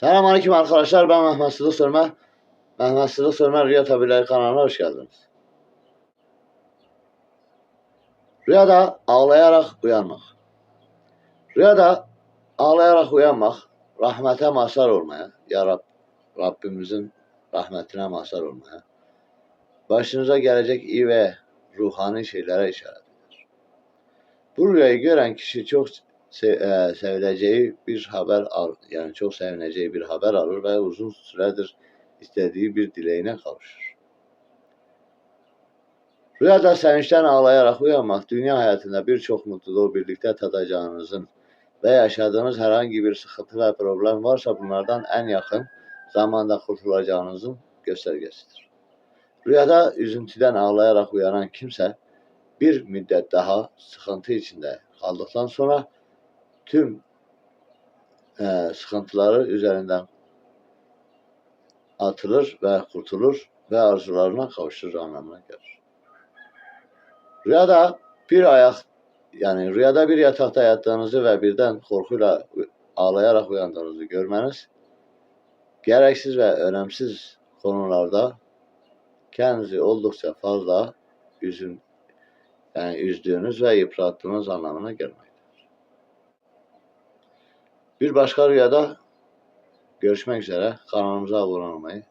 Selamünaleyküm arkadaşlar. Ben Mehmet Sıdık Sörme. Mehmet Sıdık Sörme Rüya Tabirleri kanalına hoş geldiniz. Rüyada ağlayarak uyanmak. Rüyada ağlayarak uyanmak, rahmete mazhar olmaya, ya Rab, Rabbimizin rahmetine mazhar olmaya, başınıza gelecek iyi ve ruhani şeylere işaret eder. Bu rüyayı gören kişi çok se- e, sevileceği bir haber al, yani çok sevineceği bir haber alır ve uzun süredir istediği bir dileğine kavuşur. Rüyada sevinçten ağlayarak uyanmak, dünya hayatında birçok mutluluğu birlikte tadacağınızın ve yaşadığınız herhangi bir sıkıntı ve problem varsa bunlardan en yakın zamanda kurtulacağınızın göstergesidir. Rüyada üzüntüden ağlayarak uyanan kimse bir müddet daha sıkıntı içinde kaldıktan sonra tüm eee, sıkıntıları üzerinden atılır ve kurtulur ve arzularına kavuşur anlamına gelir. Rüyada bir ayak yani rüyada bir yatakta yattığınızı ve birden korkuyla ağlayarak uyandığınızı görmeniz gereksiz ve önemsiz konularda kendinizi oldukça fazla üzün yani üzdüğünüz ve yıprattığınız anlamına gelmektedir. Bir başka rüyada görüşmek üzere. Kanalımıza abone olmayı,